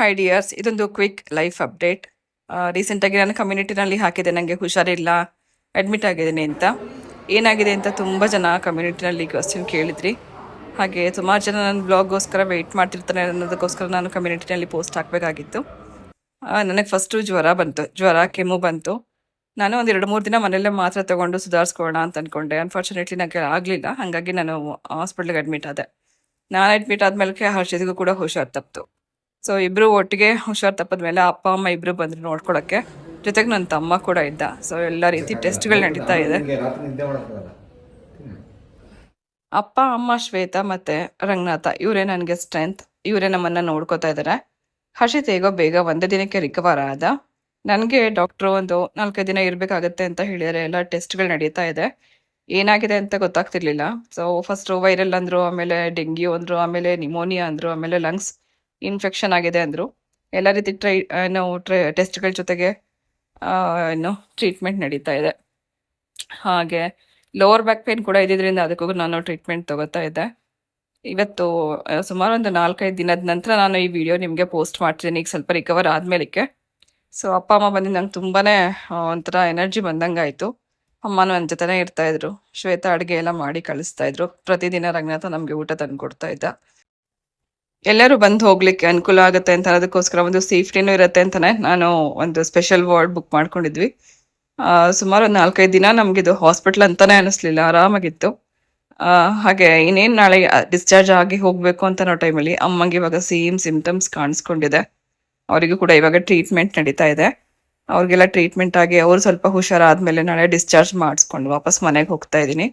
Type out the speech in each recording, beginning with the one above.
Hi dears ಇದೊಂದು quick life update ರೀಸೆಂಟಾಗಿ ನಾನು ಕಮ್ಯುನಿಟಿನಲ್ಲಿ ಹಾಕಿದೆ ನನಗೆ ಹುಷಾರಿಲ್ಲ. ಅಡ್ಮಿಟ್ ಆಗಿದ್ದೀನಿ ಅಂತ. ಏನಾಗಿದೆ ಅಂತ ತುಂಬ ಜನ ಕಮ್ಯುನಿಟಿನಲ್ಲಿ ಕ್ವಶನ್ ಕೇಳಿದ್ರಿ. ಹಾಗೆ ಸುಮಾರು ಜನ ನನ್ನ ಬ್ಲಾಗ್ಗೋಸ್ಕರ ವೆಯ್ಟ್ ಮಾಡ್ತಿರ್ತಾರೆ ಅನ್ನೋದಕ್ಕೋಸ್ಕರ ನಾನು ಕಮ್ಯುನಿಟಿನಲ್ಲಿ ಪೋಸ್ಟ್ ಹಾಕಬೇಕಾಗಿತ್ತು. ನನಗೆ ಫಸ್ಟು ಜ್ವರ ಬಂತು. ಜ್ವರ, ಕೆಮ್ಮು ಬಂತು. ನಾನು ಒಂದು ಎರಡು ಮೂರು ದಿನ ಮನೆಯಲ್ಲೇ ಮಾತ್ರ ತೊಗೊಂಡು ಸುಧಾರಿಸ್ಕೊಳ್ಳೋಣ ಅಂತ ಅಂದ್ಕೊಂಡೆ ಅನ್ಫಾರ್ಚುನೇಟ್ಲಿ ನನಗೆ ಆಗಲಿಲ್ಲ. ಹಾಗಾಗಿ ನಾನು ಹಾಸ್ಪಿಟ್ಲಿಗೆ ಅಡ್ಮಿಟ್ ಆದೆ. ನಾನು ಅಡ್ಮಿಟ್ ಆದಮೇಲೆ ಹರ್ಷಿದಿಗೂ ಕೂಡ ಹುಷಾರು ತಪ್ಪಿತು ಸೊ ಇಬ್ರು ಒಟ್ಟಿಗೆ ಹುಷಾರ್ ತಪ್ಪದ ಮೇಲೆ ಅಪ್ಪ ಅಮ್ಮ ಇಬ್ರು ಬಂದ್ರು ನೋಡ್ಕೊಳಕ್ಕೆ. ಜೊತೆಗೆ ನನ್ನ ತಮ್ಮ ಕೂಡ ಇದ್ದ. ಸೊ ಎಲ್ಲ ರೀತಿ ಟೆಸ್ಟ್ಗಳು ನಡೀತಾ ಇದೆ. ಅಪ್ಪ ಅಮ್ಮ ಶ್ವೇತಾ ಮತ್ತೆ ರಂಗನಾಥ ಇವರೇ ನನಗೆ ಸ್ಟ್ರೆಂತ್ ಇವರೇ ನಮ್ಮನ್ನ ನೋಡ್ಕೋತಾ ಇದ್ದಾರೆ ಹರ್ಷಿತ್ ಹೇಗೋ ಬೇಗ ಒಂದೇ ದಿನಕ್ಕೆ ರಿಕವರ್ ಆದ. ನನಗೆ ಡಾಕ್ಟ್ರು ಒಂದು ನಾಲ್ಕೈದು ದಿನ ಇರಬೇಕಾಗತ್ತೆ ಅಂತ ಹೇಳಿದರೆ ಎಲ್ಲ ಟೆಸ್ಟ್ಗಳು ನಡೀತಾ ಇದೆ. ಏನಾಗಿದೆ ಅಂತ ಗೊತ್ತಾಗ್ತಿರ್ಲಿಲ್ಲ. ಸೊ ಫಸ್ಟ್ ವೈರಲ್ ಅಂದ್ರು ಆಮೇಲೆ ಡೆಂಗ್ಯೂ ಅಂದ್ರು ಆಮೇಲೆ ನಿಮೋನಿಯಾ ಅಂದ್ರು ಆಮೇಲೆ ಲಂಗ್ಸ್ ಇನ್ಫೆಕ್ಷನ್ ಆಗಿದೆ ಅಂದರು. ಎಲ್ಲ ರೀತಿ ಟ್ರೈ ಏನು ಟ್ರೈ ಟೆಸ್ಟ್ಗಳ ಜೊತೆಗೆ ಏನು ಟ್ರೀಟ್ಮೆಂಟ್ ನಡೀತಾ ಇದೆ. ಹಾಗೆ ಲೋವರ್ ಬ್ಯಾಕ್ ಪೇನ್ ಕೂಡ ಇದ್ದಿದ್ದರಿಂದ ಅದಕ್ಕೂ ನಾನು ಟ್ರೀಟ್ಮೆಂಟ್ ತಗೋತಾ ಇದ್ದೆ. ಇವತ್ತು ಸುಮಾರು ಒಂದು ನಾಲ್ಕೈದು ದಿನದ ನಂತರ ನಾನು ಈ ವಿಡಿಯೋ ನಿಮಗೆ ಪೋಸ್ಟ್ ಮಾಡ್ತಿದ್ದೀನಿ ಈಗ ಸ್ವಲ್ಪ ರಿಕವರ್ ಆದಮೇಲಕ್ಕೆ. ಸೊ ಅಪ್ಪ, ಅಮ್ಮ ಬಂದು ನಂಗೆ ತುಂಬಾ ಒಂಥರ ಎನರ್ಜಿ ಬಂದಂಗಾಯಿತು ಅಮ್ಮನೂ ನನ್ನ ಜೊತೆನೇ ಇರ್ತಾಯಿದ್ರು ಶ್ವೇತಾ ಅಡುಗೆ ಎಲ್ಲ ಮಾಡಿ ಕಳಿಸ್ತಾ ಇದ್ರು. ಪ್ರತಿದಿನ ರಂಗನಾಥ ನಮಗೆ ಊಟ ತಂದು ಕೊಡ್ತಾ ಇದ್ದ. ಎಲ್ಲರೂ ಬಂದು ಹೋಗ್ಲಿಕ್ಕೆ ಅನುಕೂಲ ಆಗುತ್ತೆ ಅಂತ ಅದಕ್ಕೋಸ್ಕರ ಒಂದು ಸೇಫ್ಟಿನೂ ಇರುತ್ತೆ ಅಂತಾನೆ ನಾನು ಒಂದು ಸ್ಪೆಷಲ್ ವಾರ್ಡ್ ಬುಕ್ ಮಾಡ್ಕೊಂಡಿದ್ವಿ. ಸುಮಾರು ಒಂದು ನಾಲ್ಕೈದು ದಿನ ನಮಗಿದು ಹಾಸ್ಪಿಟ್ಲ್ ಅಂತಾನೆ ಅನಿಸ್ಲಿಲ್ಲ, ಆರಾಮಾಗಿತ್ತು. ಹಾಗೆ ಇನ್ನೇನು ನಾಳೆ ಡಿಸ್ಚಾರ್ಜ್ ಆಗಿ ಹೋಗಬೇಕು ಅಂತ ಅನ್ನೋ ಟೈಮಲ್ಲಿ ಅಮ್ಮಂಗೆ ಇವಾಗ ಸೇಮ್ ಸಿಮ್ಟಮ್ಸ್ ಕಾಣಿಸ್ಕೊಂಡಿದೆ. ಅವರಿಗೂ ಕೂಡ ಇವಾಗ ಟ್ರೀಟ್ಮೆಂಟ್ ನಡೀತಾ ಇದೆ. ಅವ್ರಿಗೆಲ್ಲ ಟ್ರೀಟ್ಮೆಂಟ್ ಆಗಿ ಅವ್ರು ಸ್ವಲ್ಪ ಹುಷಾರಾದ್ಮೇಲೆ ನಾಳೆ ಡಿಸ್ಚಾರ್ಜ್ ಮಾಡಿಸ್ಕೊಂಡು ವಾಪಸ್ ಮನೆಗೆ ಹೋಗ್ತಾ ಇದ್ದೀನಿ.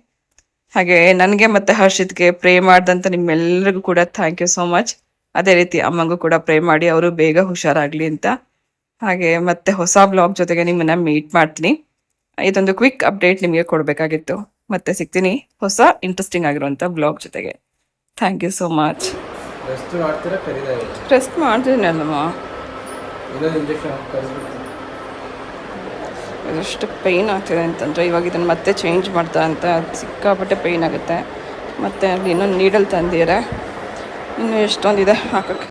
ಹಾಗೆ ನನಗೆ ಮತ್ತೆ ಹರ್ಷಿತ್ಗೆ ಪ್ರೇ ಮಾಡ್ದಂತ ನಿಮ್ಮೆಲ್ಲರಿಗೂ ಕೂಡ ಥ್ಯಾಂಕ್ ಯು ಸೋ ಮಚ್ ಅದೇ ರೀತಿ ಅಮ್ಮಂಗೂ ಕೂಡ ಪ್ರೇ ಮಾಡಿ ಅವರು ಬೇಗ ಹುಷಾರಾಗ್ಲಿ ಅಂತ. ಹಾಗೆ ಮತ್ತೆ ಹೊಸ ಬ್ಲಾಗ್ ಜೊತೆಗೆ ನಿಮ್ಮನ್ನ ಮೀಟ್ ಮಾಡ್ತೀನಿ. ಇದೊಂದು ಕ್ವಿಕ್ ಅಪ್ಡೇಟ್ ನಿಮಗೆ ಕೊಡಬೇಕಾಗಿತ್ತು. ಮತ್ತೆ ಸಿಗ್ತೀನಿ ಹೊಸ ಇಂಟ್ರೆಸ್ಟಿಂಗ್ ಆಗಿರುವಂತ ಬ್ಲಾಗ್ ಜೊತೆಗೆ. Thank you so much rest ಮಾಡ್ತೀರಾ ಎಷ್ಟು ಪೇಯ್ನ್ ಆಗ್ತಿದೆ ಅಂತಂದರೆ ಇವಾಗ ಇದನ್ನು ಮತ್ತೆ ಚೇಂಜ್ ಮಾಡ್ತಾ ಅಂತ ಸಿಕ್ಕಾಪಟ್ಟೆ ಪೈನ್ ಆಗುತ್ತೆ. ಮತ್ತು ಅಲ್ಲಿ ಇನ್ನೊಂದು ನೀಡಲ್ ತಂದಿದ್ದಾರೆ ಇನ್ನೂ ಎಷ್ಟೊಂದಿದೆ ಹಾಕೋಕ್ಕೆ?